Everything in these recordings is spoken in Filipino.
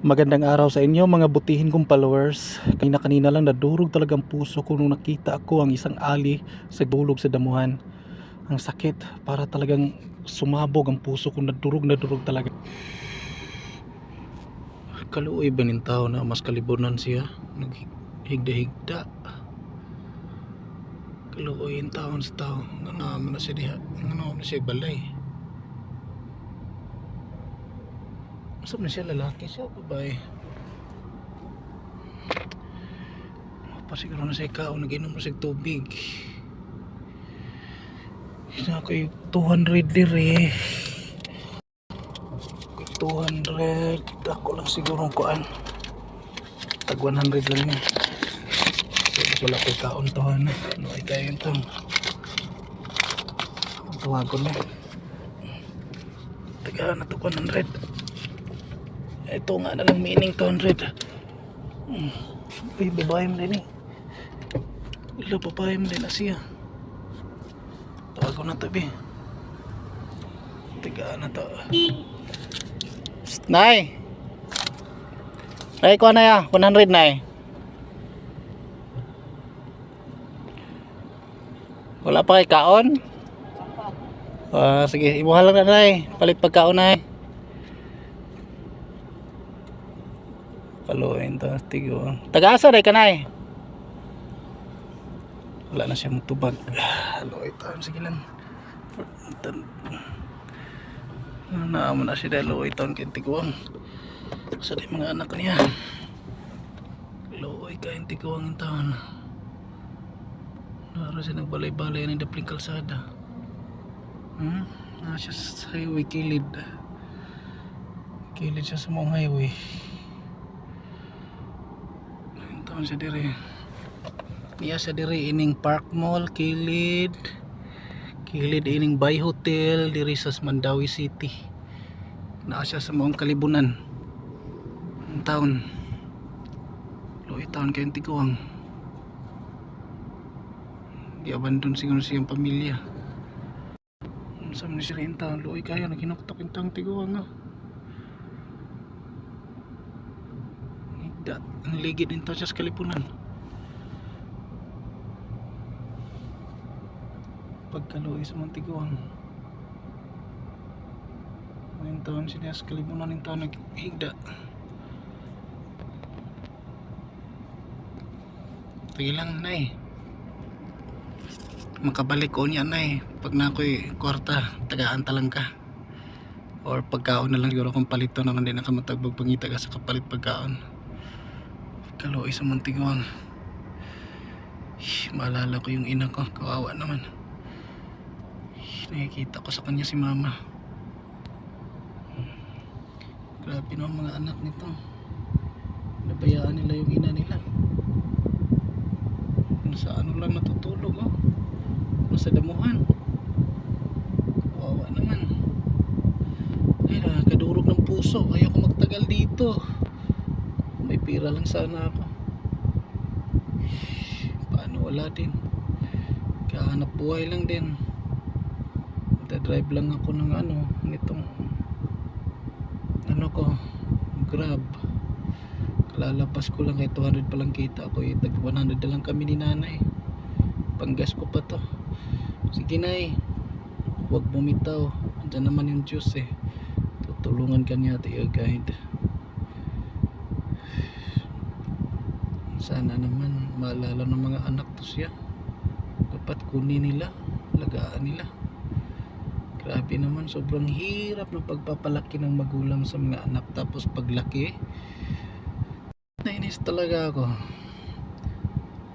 Magandang araw sa inyo mga butihin kong followers. Kanina kanina lang nadurog talaga ang puso ko nung nakita ko ang isang ali sa dulog sa damuhan. Ang sakit para talagang sumabog ang puso ko nadurog nadurog talaga. Kaluoy ba nin tao na mas kalibunan siya? Naghigda-higda. Kaluoy yung taon sa tao. Naman na siya diha. Nga naman na siya balay. Saan na siya lalaki siya babae? Pasiguro na siya ikaw, nag-inom na siya tubig. Isa ko yung 200 dire. 200. Ako lang siguro ang kuan. Tag 100 lang niya. So, wala ko kaon to na. Ano ay tayo yung tang. Tawagon na. Taga na to 100. Ito nga na lang meaning 200. Hmm. Uy, babae mo din eh. Wala, babae mo din na siya. Tawago na tabi. Tiga na to. Nay! Nay, kuha na ya. 100 nay. Wala pa kay kaon? Ah, sige, imuha lang na nay. Palit pagkaon nay. Kaluin to, tigo. Taga-asa day kanay. Wala na siyang tubag. Halo ito, sige lang. Naamo na siya dahil loy taon kay tiguang. Sa di mga anak niya. Loy kay tiguang yung taon. Nara siya nagbalay-balay ng dapling kalsada. Hmm? Nara siya sa highway kilid. Kilid siya sa mong highway. Yung taon siya diri. Niya sa diri ining Park Mall, Kilid. Kilid ining Bay Hotel diri sa Mandawi City. Naa siya sa maong kalibunan. Ang taon. Loy taon kayong tiguang. Di abandon siguro siyang pamilya. Sa man siya rin taon. Loy kaya naghinuktok yung taong tiguang nga. Higda. Ang ligid din siya sa kalibunan. pagkaluoy sa Montiguan. Ngayon taon siya sa kalimunan ng taon naghigda. Sige lang, nay. Makabalik ko niya, nay. Pag na ako'y kwarta, tagaan talang ka. Or pagkaon na lang siguro kung palito naman din nakamatagbag pangita ka sa kapalit pagkaon. Kaluoy sa Montiguan. Maalala ko yung ina ko, kawawa naman. Nakikita ko sa kanya si mama. Grabe ang mga anak nito. Nabayaan nila yung ina nila. Nasa ano lang natutulog oh. Nasa damuhan. Kawawa naman. Ay nakakadurog ng puso. Ayaw ko magtagal dito may pira lang sana ako. Paano wala din? Kahanap buhay lang din. Drive lang ako ng ano nitong ano ko grab. Lalabas ko lang kay 200 pa lang kita ako eh, tag 100 na lang kami ni nanay. Panggas ko pa to. Sige nay. Huwag bumitaw. Andyan naman yung Diyos eh. Tutulungan ka niya ate guide sana naman maalala ng mga anak to siya dapat kunin nila lagaan nila Grabe naman, sobrang hirap ng pagpapalaki ng magulang sa mga anak. Tapos paglaki, nainis talaga ako.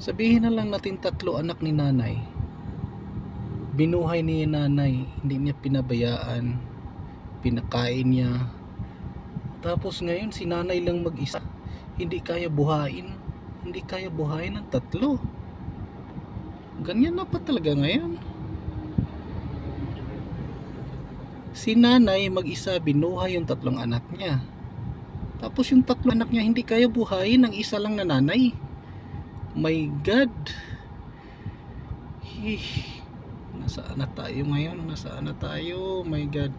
Sabihin na lang natin tatlo anak ni nanay. Binuhay ni nanay, hindi niya pinabayaan, pinakain niya. Tapos ngayon, si nanay lang mag-isa. Hindi kaya buhayin. Hindi kaya buhayin ng tatlo. Ganyan na pa talaga ngayon. si nanay mag-isa binuhay yung tatlong anak niya. Tapos yung tatlong anak niya hindi kaya buhayin ng isa lang na nanay. My God. Hih. Nasaan na tayo ngayon? Nasaan na tayo? My God.